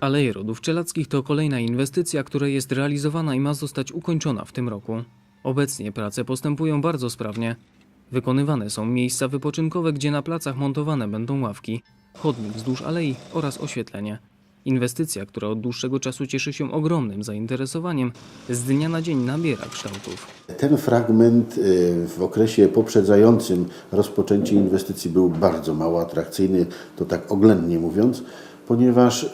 Aleje Rodów Czelackich to kolejna inwestycja, która jest realizowana i ma zostać ukończona w tym roku. Obecnie prace postępują bardzo sprawnie. Wykonywane są miejsca wypoczynkowe, gdzie na placach montowane będą ławki, chodnik wzdłuż alei oraz oświetlenie. Inwestycja, która od dłuższego czasu cieszy się ogromnym zainteresowaniem, z dnia na dzień nabiera kształtów. Ten fragment y, w okresie poprzedzającym rozpoczęcie inwestycji był bardzo mało atrakcyjny, to tak oględnie mówiąc, ponieważ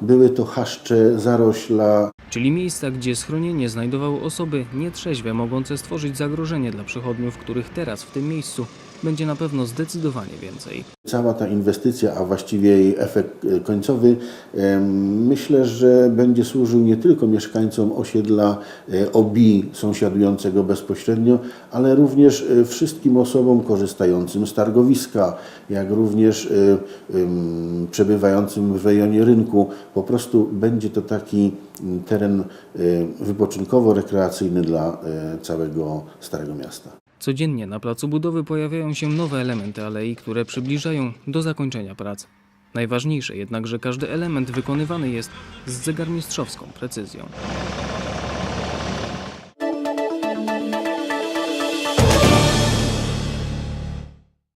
były to chaszcze, zarośla, Czyli miejsca, gdzie schronienie znajdowały osoby nietrzeźwe, mogące stworzyć zagrożenie dla przechodniów, których teraz w tym miejscu będzie na pewno zdecydowanie więcej. Cała ta inwestycja, a właściwie jej efekt e, końcowy, myślę, że będzie służył nie tylko mieszkańcom osiedla e, OBI sąsiadującego bezpośrednio, ale również e, wszystkim osobom korzystającym z targowiska, jak również przebywającym w rejonie rynku. Po prostu będzie to taki teren wypoczynkowo-rekreacyjny dla całego Starego Miasta. Codziennie na placu budowy pojawiają się nowe elementy alei, które przybliżają do zakończenia prac. Najważniejsze jednak, że każdy element wykonywany jest z zegarmistrzowską precyzją.